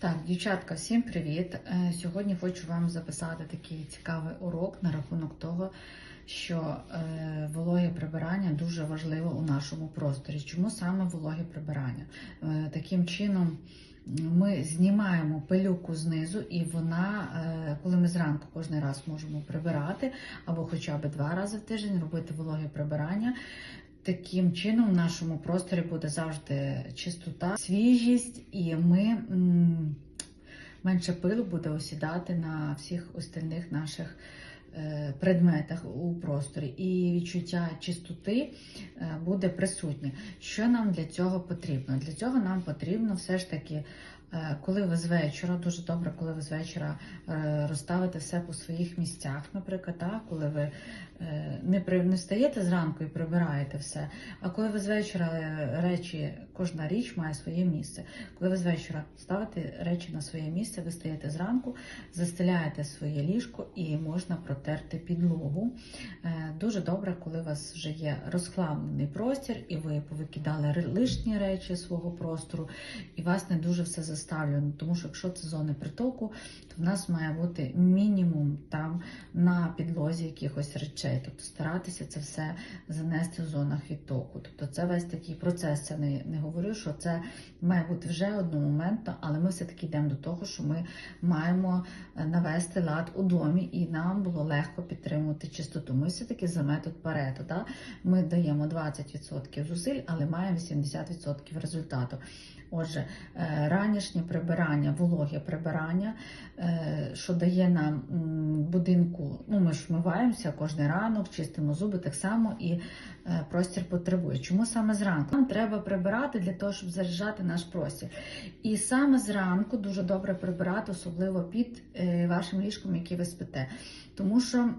Так, дівчатка, всім привіт! Е, Сьогодні хочу вам записати такий цікавий урок на рахунок того, що е, вологе прибирання дуже важливо у нашому просторі. Чому саме вологе прибирання? Е, Таким чином ми знімаємо пилюку знизу, і вона, коли ми зранку кожен раз можемо прибирати, або хоча б два рази в тиждень робити вологе прибирання. Таким чином в нашому просторі буде завжди чистота, свіжість, і ми менше пилу буде осідати на всіх остальних наших е, предметах у просторі. І відчуття чистоти е, буде присутнє. Що нам для цього потрібно? Для цього нам потрібно все ж таки. е, Коли ви з вечора, дуже добре, коли ви з вечора розставите все по своїх місцях, наприклад, так, коли ви не, при, не встаєте зранку і прибираєте все, а коли ви з вечора е, речі, кожна річ має своє місце. Коли ви з вечора ставите речі на своє місце, ви стаєте зранку, застеляєте своє ліжко і можна протерти підлогу. Е, Дуже добре, коли у вас вже є розхламлений простір, і ви повикидали лишні речі свого простору, і вас не дуже все заставлено. Тому що якщо це зони притоку, то в нас має бути мінімум там на підлозі якихось речей. Тобто старатися це все занести в зонах відтоку. Тобто це весь такий процес. Це не, не говорю, що це має бути вже одномоментно, але ми все-таки йдемо до того, що ми маємо е, навести лад у домі, і нам було легко підтримувати чистоту. Ми все-таки за метод Парето. Да? Ми даємо 20% зусиль, але маємо 80% результату. Отже, е, ранішнє прибирання, вологе прибирання, е, що дає нам будинку, ну ми ж вмиваємося кожен ранок, чистимо зуби так само і е, простір потребує. Чому саме зранку? Нам треба прибирати для того, щоб заряджати наш простір. І саме зранку дуже добре прибирати, особливо під е, вашим ліжком, який ви спите. Тому що.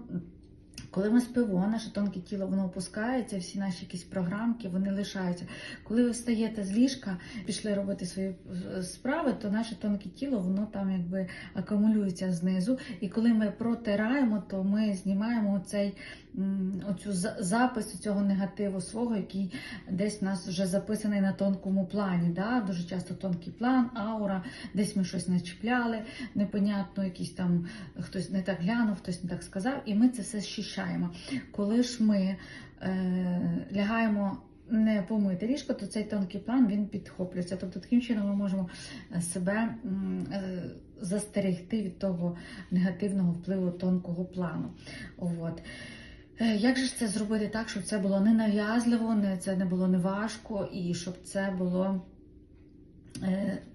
Коли ми спимо, наше тонке тіло воно опускається, всі наші якісь програмки вони лишаються. Коли ви встаєте з ліжка, пішли робити свої е, справи, то наше тонке тіло воно там якби акумулюється знизу. І коли ми протираємо, то ми знімаємо цей оцю запис цього негативу свого, який десь у нас вже записаний на тонкому плані. Да? Дуже часто тонкий план, аура, десь ми щось начіпляли, непонятно, якийсь там хтось не так глянув, хтось не так сказав, і ми це все щищаємо. Коли ж ми е, лягаємо. Не помити ліжко, то цей тонкий план він підхоплюється. Тобто таким чином ми можемо себе е, застерегти від того негативного впливу тонкого плану. От. Е, Як же ж це зробити так, щоб це було не нав'язливо, не, це не було не важко і щоб це було е,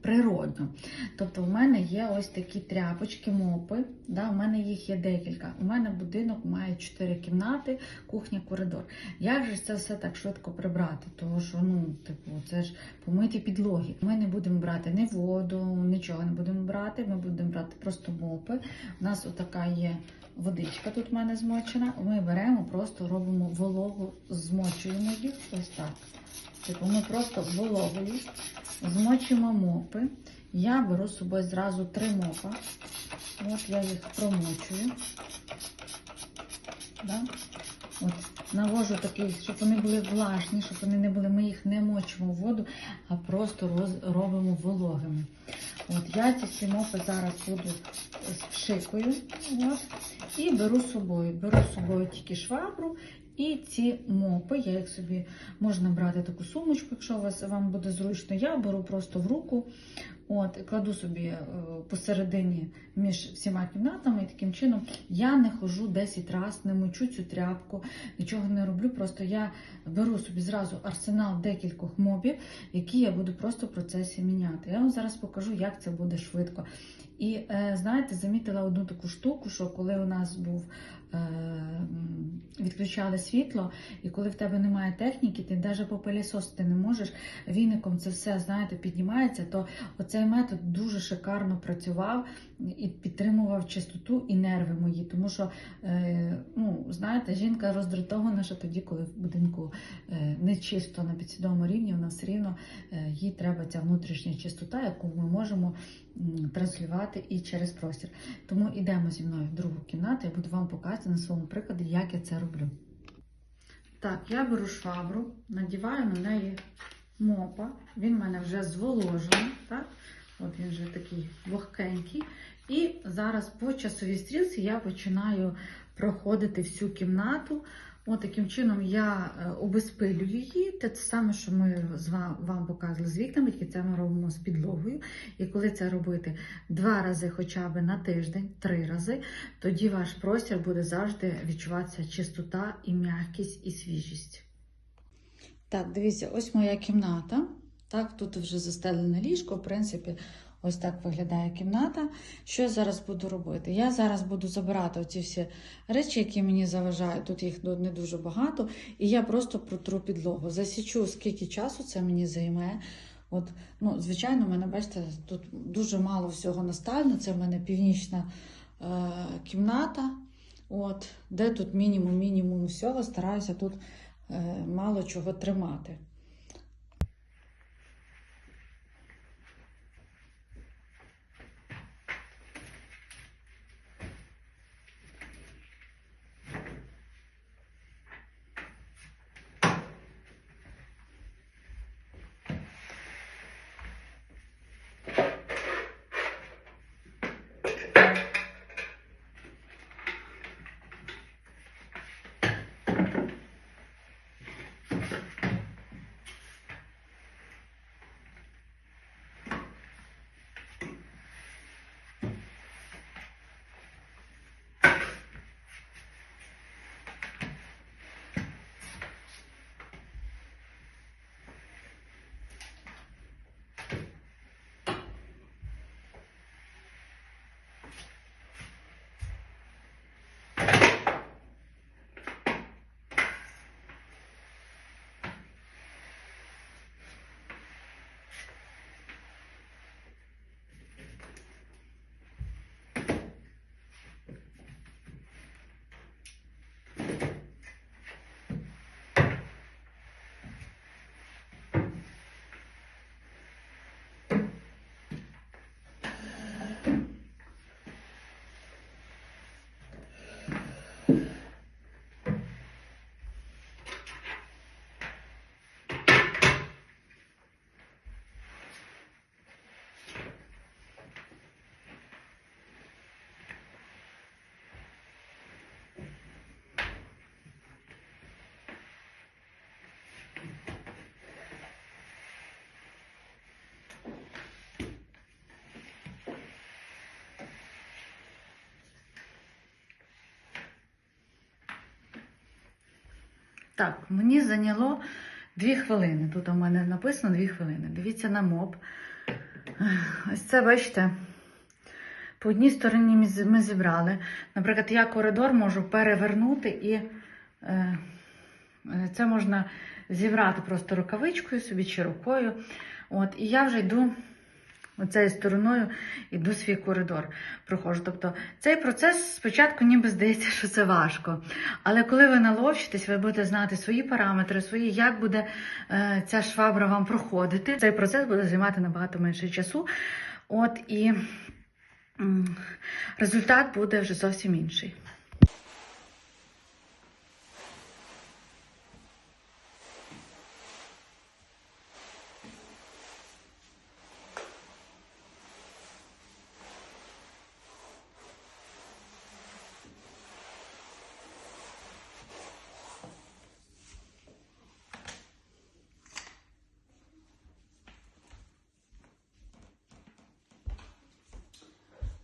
природно? Тобто, у мене є ось такі тряпочки, мопи. Да, у мене їх є декілька. У мене будинок має 4 кімнати, кухня, коридор. Як же це все так швидко прибрати? Тому що ну, типу, це ж помиті підлоги. Ми не будемо брати ні воду, нічого не будемо брати. Ми будемо брати просто мопи. У нас отака є водичка тут в мене змочена. Ми беремо, просто робимо вологу, змочуємо їх. Ось так. Типу, ми просто вологою змочимо мопи. Я беру з собою зразу три мопа. От я їх промочую. Да? От, навожу такий, щоб вони були влажні, щоб вони не були, ми їх не мочимо в воду, а просто роз, робимо вологими. От я ці всі мопи зараз буду пшикою. От, і беру з собою. Беру з собою тільки швабру і ці мопи. Я їх собі можна брати таку сумочку, якщо вас вам буде зручно. Я беру просто в руку. От, кладу собі е, посередині між всіма кімнатами, і таким чином я не хожу 10 разів, не мочу цю тряпку, нічого не роблю. Просто я беру собі зразу арсенал декількох мобів, які я буду просто в процесі міняти. Я вам зараз покажу, як це буде швидко. І е, знаєте, замітила одну таку штуку, що коли у нас був відключали світло, і коли в тебе немає техніки, ти навіть попилісосити не можеш. Віником це все знаєте, піднімається, то оцей метод дуже шикарно працював і підтримував чистоту і нерви мої. Тому що, е, ну, знаєте, жінка роздратована, що тоді, коли в будинку е, не чисто на підсвідомому рівні, вона все рівно е, їй треба ця внутрішня чистота, яку ми можемо транслювати і через простір. Тому йдемо зі мною в другу кімнату, я буду вам показувати на своєму прикладі, як я це роблю. Так, я беру швабру, надіваю на неї мопа, він в мене вже зволожений. Так? От він вже такий вогкенький. І зараз по часовій стрілці я починаю проходити всю кімнату. От таким чином я е, обезпилю її. Те саме, що ми з вам, вам показували з вікнами, тільки це ми робимо з підлогою. І коли це робити два рази хоча б на тиждень, три рази, тоді ваш простір буде завжди відчуватися чистота і м'якість і свіжість. Так, дивіться, ось моя кімната. Так, тут вже застелене ліжко, в принципі, ось так виглядає кімната. Що я зараз буду робити? Я зараз буду забирати оці всі речі, які мені заважають. Тут їх не дуже багато, і я просто протру підлогу. Засічу, скільки часу це мені займе. От, ну, звичайно, мене, бачите, тут дуже мало всього настально. Це в мене північна е, кімната, от, де тут мінімум-мінімум всього. Стараюся тут е, мало чого тримати. Так, мені зайняло дві хвилини. Тут у мене написано дві хвилини. Дивіться на моб. Ось це, бачите, по одній стороні ми зібрали. Наприклад, я коридор можу перевернути і е, е, це можна зібрати просто рукавичкою собі чи рукою. От, і я вже йду оцею стороною йду свій коридор, проходжу. Тобто цей процес спочатку ніби здається, що це важко. Але коли ви наловчитесь, ви будете знати свої параметри, свої, як буде е, ця швабра вам проходити. Цей процес буде займати набагато менше часу. От і результат буде вже зовсім інший.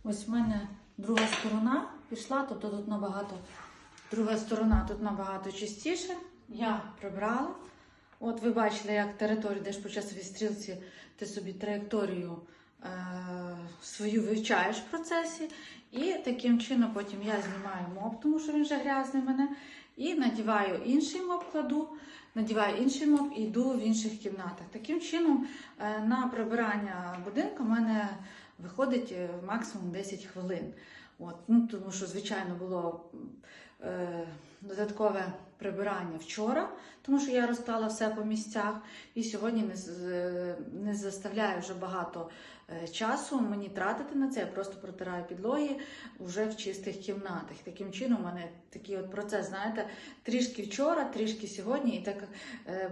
Ось в мене друга сторона пішла, тобто тут набагато друга сторона тут набагато чистіше. Я прибрала. От ви бачили, як територію, де ж по часовій стрілці ти собі траєкторію е, свою вивчаєш в процесі. І таким чином потім я знімаю моб, тому що він вже грязний в мене. І надіваю інший моб, кладу, надіваю інший моб і йду в інших кімнатах. Таким чином, е, на прибирання будинку в мене виходить е, максимум 10 хвилин. От, ну, тому що, звичайно, було е, додаткове прибирання вчора, тому що я розклала все по місцях. І сьогодні не, не заставляю вже багато е, часу мені тратити на це. Я просто протираю підлоги вже в чистих кімнатах. Таким чином, у мене такий от процес, знаєте, трішки вчора, трішки сьогодні, і так е,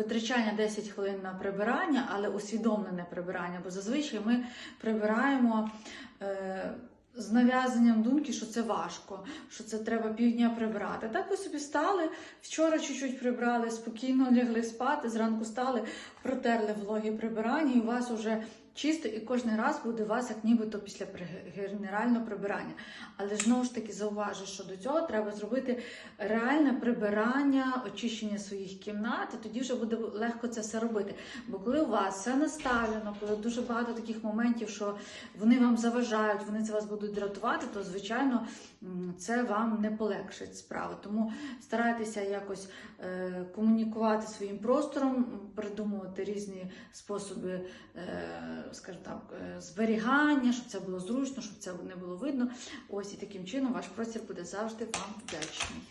витрачання 10 хвилин на прибирання, але усвідомлене прибирання. Бо зазвичай ми прибираємо. Е, з нав'язанням думки, що це важко, що це треба півдня прибрати. Так ви собі стали, вчора чуть-чуть прибрали, спокійно лягли спати, зранку стали, протерли вологі прибирання, і у вас вже чисто, і кожен раз буде вас як нібито після генерального прибирання. Але знову ж таки зауважу, що до цього треба зробити реальне прибирання, очищення своїх кімнат, і тоді вже буде легко це все робити. Бо коли у вас все наставлено, коли дуже багато таких моментів, що вони вам заважають, вони це вас будуть дратувати, то звичайно це вам не полегшить справу. Тому старайтеся якось е, комунікувати своїм простором, придумувати різні способи, е, скажімо так, е, зберігання, щоб це було зручно, щоб це не було видно. Ось і таким чином ваш простір буде завжди вам вдячний.